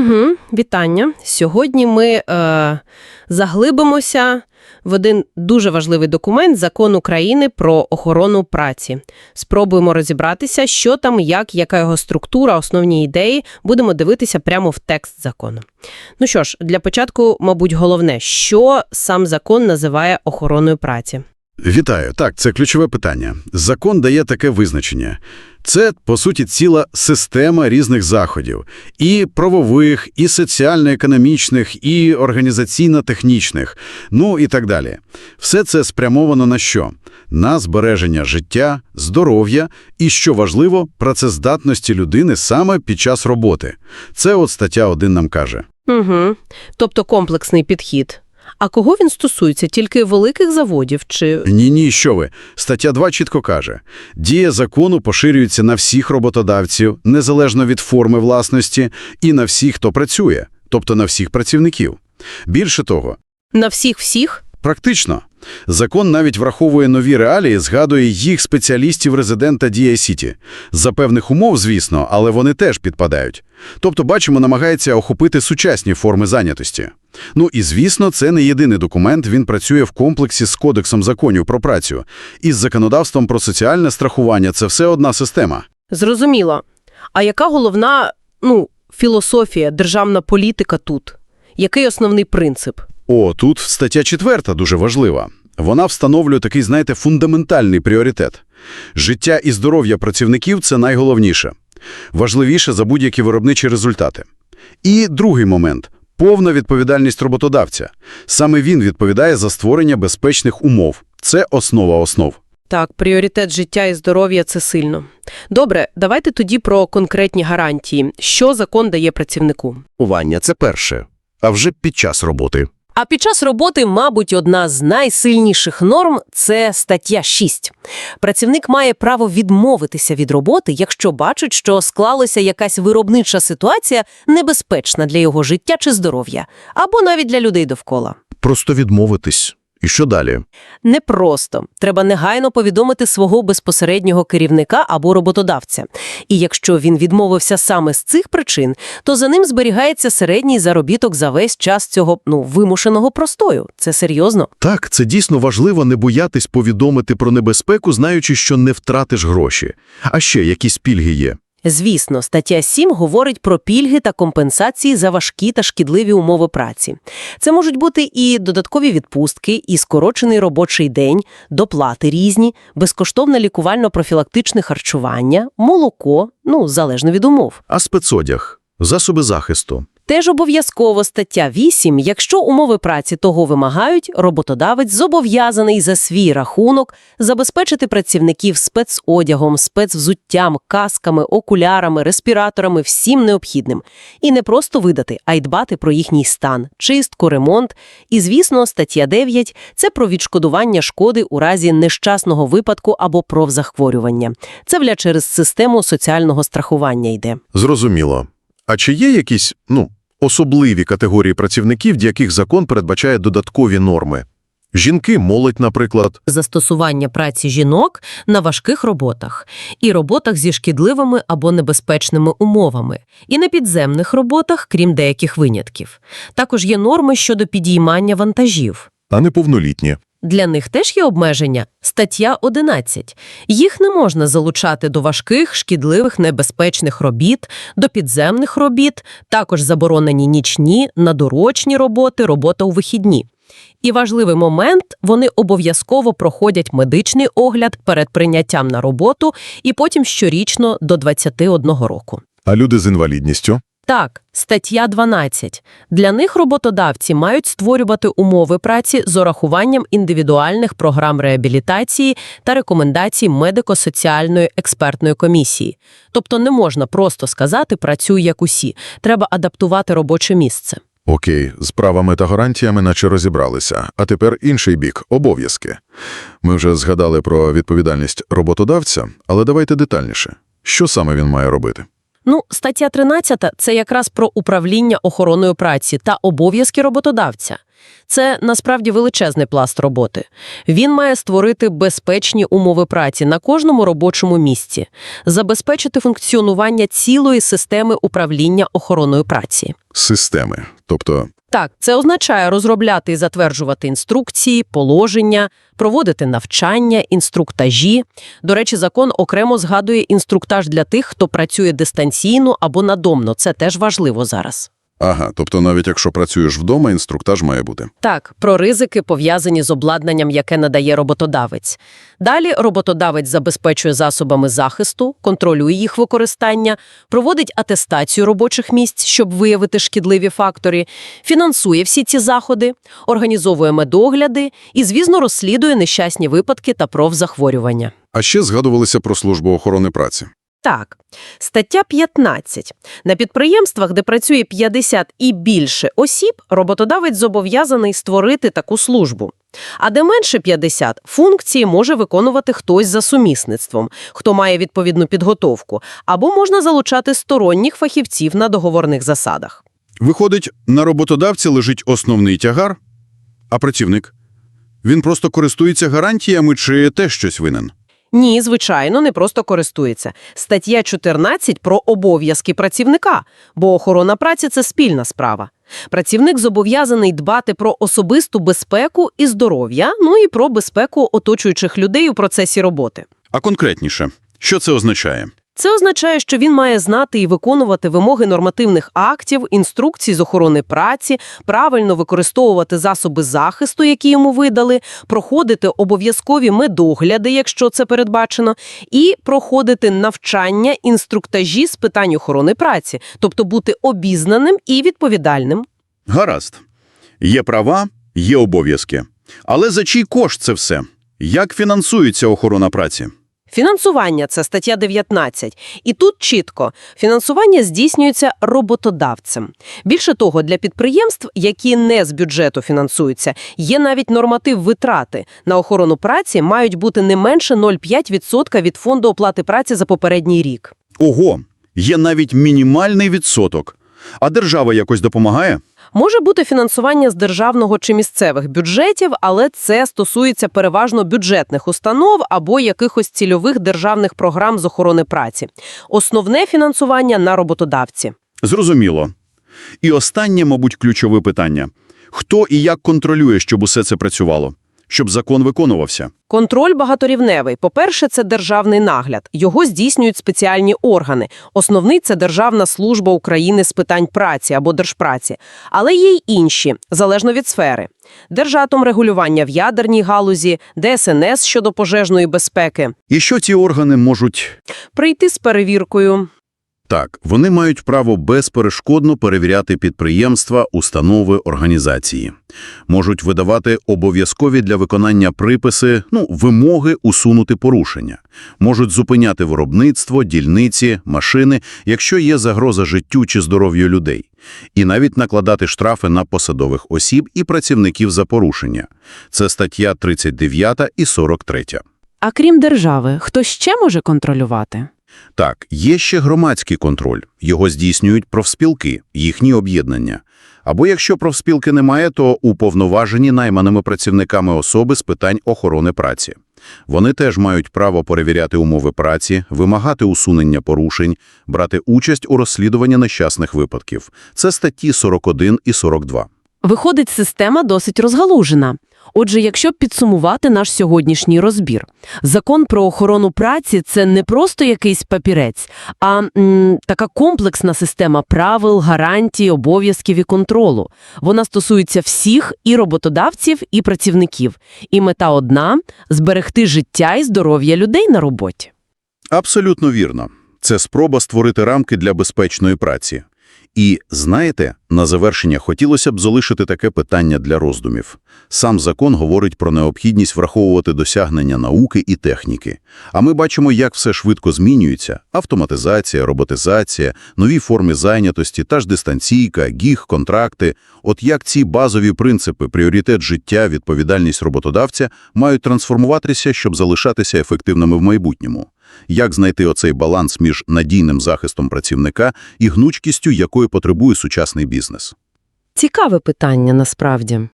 Угу, вітання. Сьогодні ми е, заглибимося в один дуже важливий документ закон України про охорону праці. Спробуємо розібратися, що там, як, яка його структура, основні ідеї. Будемо дивитися прямо в текст закону. Ну що ж, для початку, мабуть, головне, що сам закон називає охороною праці. Вітаю. Так, це ключове питання. Закон дає таке визначення. Це, по суті, ціла система різних заходів. І правових, і соціально-економічних, і організаційно-технічних, ну і так далі. Все це спрямовано на що? На збереження життя, здоров'я і, що важливо, працездатності людини саме під час роботи. Це от стаття 1 нам каже. Угу. Тобто комплексний підхід. А кого він стосується? Тільки великих заводів чи Ні-ні, що ви. Стаття 2 чітко каже. Дія закону поширюється на всіх роботодавців, незалежно від форми власності, і на всіх, хто працює, тобто на всіх працівників. Більше того, на всіх-всіх? Практично, закон навіть враховує нові реалії, згадує їх спеціалістів-резидента Дія Сіті. За певних умов, звісно, але вони теж підпадають. Тобто, бачимо, намагається охопити сучасні форми зайнятості. Ну і, звісно, це не єдиний документ, він працює в комплексі з Кодексом законів про працю. І з законодавством про соціальне страхування – це все одна система. Зрозуміло. А яка головна, ну, філософія, державна політика тут? Який основний принцип? О, тут стаття 4 дуже важлива. Вона встановлює такий, знаєте, фундаментальний пріоритет. Життя і здоров'я працівників – це найголовніше. Важливіше за будь-які виробничі результати. І другий момент – повна відповідальність роботодавця. Саме він відповідає за створення безпечних умов. Це основа основ. Так, пріоритет життя і здоров'я – це сильно. Добре, давайте тоді про конкретні гарантії. Що закон дає працівнику? Ування – це перше. А вже під час роботи. А під час роботи, мабуть, одна з найсильніших норм – це стаття 6. Працівник має право відмовитися від роботи, якщо бачить, що склалася якась виробнича ситуація небезпечна для його життя чи здоров'я, або навіть для людей довкола. Просто відмовитись. І що далі? Непросто. Треба негайно повідомити свого безпосереднього керівника або роботодавця. І якщо він відмовився саме з цих причин, то за ним зберігається середній заробіток за весь час цього ну вимушеного простою. Це серйозно. Так, це дійсно важливо не боятись повідомити про небезпеку, знаючи, що не втратиш гроші. А ще якісь пільги є. Звісно, стаття 7 говорить про пільги та компенсації за важкі та шкідливі умови праці. Це можуть бути і додаткові відпустки, і скорочений робочий день, доплати різні, безкоштовне лікувально-профілактичне харчування, молоко, ну, залежно від умов. А спецодяг, засоби захисту. Теж обов'язково стаття 8, якщо умови праці того вимагають, роботодавець зобов'язаний за свій рахунок забезпечити працівників спецодягом, спецвзуттям, касками, окулярами, респіраторами, всім необхідним. І не просто видати, а й дбати про їхній стан, чистку, ремонт. І, звісно, стаття 9 – це про відшкодування шкоди у разі нещасного випадку або профзахворювання. Це вля через систему соціального страхування йде. Зрозуміло. А чи є якісь, ну, особливі категорії працівників, для яких закон передбачає додаткові норми? Жінки, молодь, наприклад. застосування праці жінок на важких роботах і роботах зі шкідливими або небезпечними умовами, і на підземних роботах, крім деяких винятків. Також є норми щодо підіймання вантажів. А неповнолітні. Для них теж є обмеження. Стаття 11. Їх не можна залучати до важких, шкідливих, небезпечних робіт, до підземних робіт, також заборонені нічні, надурочні роботи, робота у вихідні. І важливий момент – вони обов'язково проходять медичний огляд перед прийняттям на роботу і потім щорічно до 21 року. А люди з інвалідністю? Так, стаття 12. Для них роботодавці мають створювати умови праці з урахуванням індивідуальних програм реабілітації та рекомендацій медико-соціальної експертної комісії. Тобто не можна просто сказати «працюй як усі», треба адаптувати робоче місце. Окей, з правами та гарантіями наче розібралися. А тепер інший бік – обов'язки. Ми вже згадали про відповідальність роботодавця, але давайте детальніше. Що саме він має робити? Ну, стаття 13 – це якраз про управління охороною праці та обов'язки роботодавця. Це насправді величезний пласт роботи. Він має створити безпечні умови праці на кожному робочому місці, забезпечити функціонування цілої системи управління охороною праці. Системи. Тобто, Так, це означає розробляти і затверджувати інструкції, положення, проводити навчання, інструктажі. До речі, закон окремо згадує інструктаж для тих, хто працює дистанційно або надомно. Це теж важливо зараз. Ага, тобто навіть якщо працюєш вдома, інструктаж має бути. Так, про ризики, пов'язані з обладнанням, яке надає роботодавець. Далі роботодавець забезпечує засобами захисту, контролює їх використання, проводить атестацію робочих місць, щоб виявити шкідливі фактори, фінансує всі ці заходи, організовує медогляди і, звісно, розслідує нещасні випадки та профзахворювання. А ще згадувалися про службу охорони праці. Так, стаття 15. На підприємствах, де працює 50 і більше осіб, роботодавець зобов'язаний створити таку службу. А де менше 50, функції може виконувати хтось за сумісництвом, хто має відповідну підготовку, або можна залучати сторонніх фахівців на договорних засадах. Виходить, на роботодавці лежить основний тягар, а працівник? Він просто користується гарантіями чи теж щось винен? Ні, звичайно, не просто користується. Стаття 14 про обов'язки працівника, бо охорона праці – це спільна справа. Працівник зобов'язаний дбати про особисту безпеку і здоров'я, ну і про безпеку оточуючих людей у процесі роботи. А конкретніше, що це означає? Це означає, що він має знати і виконувати вимоги нормативних актів, інструкцій з охорони праці, правильно використовувати засоби захисту, які йому видали, проходити обов'язкові медогляди, якщо це передбачено, і проходити навчання, інструктажі з питань охорони праці, тобто бути обізнаним і відповідальним. Гаразд. Є права, є обов'язки. Але за чий кошт це все? Як фінансується охорона праці? Фінансування це стаття 19. І тут чітко фінансування здійснюється роботодавцем. Більше того, для підприємств, які не з бюджету фінансуються, є навіть норматив витрати на охорону праці мають бути не менше 0,5% від фонду оплати праці за попередній рік. Ого, є навіть мінімальний відсоток. А держава якось допомагає? Може бути фінансування з державного чи місцевих бюджетів, але це стосується переважно бюджетних установ або якихось цільових державних програм з охорони праці. Основне фінансування на роботодавці. Зрозуміло. І останнє, мабуть, ключове питання. Хто і як контролює, щоб усе це працювало? Щоб закон виконувався? Контроль багаторівневий. По-перше, це державний нагляд. Його здійснюють спеціальні органи. Основний – це Державна служба України з питань праці або держпраці. Але є й інші, залежно від сфери. Держатом регулювання в ядерній галузі, ДСНС щодо пожежної безпеки. І що ці органи можуть... Прийти з перевіркою. Так, вони мають право безперешкодно перевіряти підприємства, установи, організації. Можуть видавати обов'язкові для виконання приписи, ну, вимоги усунути порушення. Можуть зупиняти виробництво, дільниці, машини, якщо є загроза життю чи здоров'ю людей. І навіть накладати штрафи на посадових осіб і працівників за порушення. Це стаття 39 і 43. А крім держави, хто ще може контролювати? Так, є ще громадський контроль. Його здійснюють профспілки, їхні об'єднання. Або якщо профспілки немає, то уповноважені найманими працівниками особи з питань охорони праці. Вони теж мають право перевіряти умови праці, вимагати усунення порушень, брати участь у розслідуванні нещасних випадків. Це статті 41 і 42. Виходить, система досить розгалужена. Отже, якщо підсумувати наш сьогоднішній розбір, закон про охорону праці – це не просто якийсь папірець, а м, така комплексна система правил, гарантій, обов'язків і контролу. Вона стосується всіх і роботодавців, і працівників. І мета одна – зберегти життя і здоров'я людей на роботі. Абсолютно вірно. Це спроба створити рамки для безпечної праці. І, знаєте, на завершення хотілося б залишити таке питання для роздумів. Сам закон говорить про необхідність враховувати досягнення науки і техніки. А ми бачимо, як все швидко змінюється – автоматизація, роботизація, нові форми зайнятості, та ж дистанційка, гіг, контракти. От як ці базові принципи – пріоритет життя, відповідальність роботодавця – мають трансформуватися, щоб залишатися ефективними в майбутньому. Як знайти оцей баланс між надійним захистом працівника і гнучкістю, якої потребує сучасний бізнес? Цікаве питання насправді.